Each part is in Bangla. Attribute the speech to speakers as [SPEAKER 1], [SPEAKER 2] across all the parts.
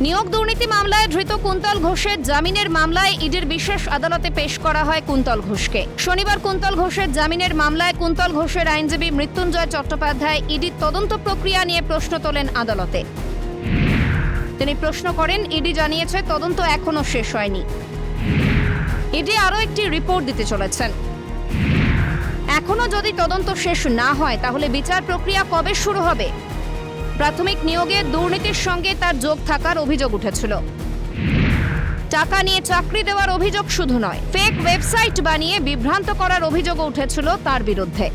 [SPEAKER 1] নিয়োগ দুর্নীতি মামলায় ধৃত কুন্তল ঘোষের জামিনের মামলায় ইডির বিশেষ আদালতে পেশ করা হয় কুন্তল ঘোষকে। শনিবার কুন্তল ঘোষের জামিনের মামলায় কুন্তল ঘোষের আইনজীবী মৃত্যুঞ্জয় চট্টোপাধ্যায় ইডির তদন্ত প্রক্রিয়া নিয়ে প্রশ্ন তোলেন আদালতে। তিনি প্রশ্ন করেন, ইডি জানিয়েছে তদন্ত এখনও শেষ হয়নি। ইডি আরও একটি রিপোর্ট দিতে চলেছেন। এখনও যদি তদন্ত শেষ না হয়, তাহলে বিচার প্রক্রিয়া কবে শুরু হবে? প্রাথমিক নিয়োগে দুর্নীতির সঙ্গে তার যোগ থাকার অভিযোগ উঠেছিল। টাকা নিয়ে চাকরি দেওয়ার অভিযোগ শুধু নয় ফেক ওয়েবসাইট বানিয়ে বিভ্রান্ত করার অভিযোগ উঠেছিল তার বিরুদ্ধে।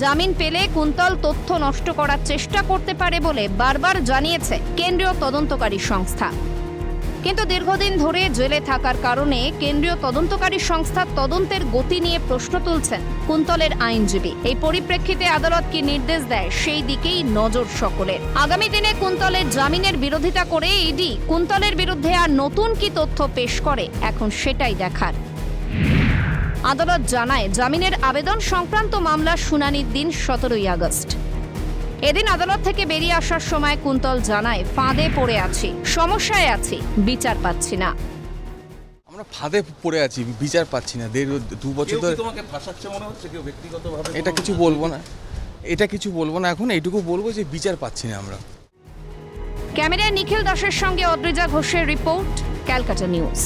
[SPEAKER 1] জামিন পেলে কুন্তল তথ্য নষ্ট করার চেষ্টা করতে পারে বলে বারবার জানিয়েছে কেন্দ্রীয় তদন্তকারী সংস্থা। কিন্তু দীর্ঘদিন ধরে জেলে থাকার কারণে কেন্দ্রীয় তদন্তকারী সংস্থার তদন্তের গতি নিয়ে প্রশ্ন তুলছেন কুন্তলের আইনজীবী। এই পরিপ্রেক্ষিতে আদালত কি নির্দেশ দেয় সেই দিকেই নজর সকলের। আগামী দিনে কুন্তলের জামিনের বিরোধিতা করে ইডি কুন্তলের বিরুদ্ধে আর নতুন কি তথ্য পেশ করে, এখন সেটাই দেখার। আদালত জানায়, জামিনের আবেদন সংক্রান্ত মামলার শুনানির দিন সতেরোই আগস্ট। এদিন আদালত থেকে বেরিয়ে আসার সময় কুন্তল জানায় ফাঁদে পড়ে আছি। সমস্যায় আছি। বিচার পাচ্ছি না।
[SPEAKER 2] আমরা ফাঁদে পড়ে আছি বিচার পাচ্ছি না। দেড় দু বছর ধরে
[SPEAKER 3] তোমাকে ফাঁসাচ্ছে মনে হচ্ছে? কেউ ব্যক্তিগতভাবে
[SPEAKER 2] এটা কিছু বলব না। এটা কিছু বলব না। এখন এইটুকু বলব যে বিচার পাচ্ছি না আমরা।
[SPEAKER 1] ক্যামেরায় নিখিল দাসের সঙ্গে অদ্রিজা ঘোষের রিপোর্ট ক্যালকাটা নিউজ।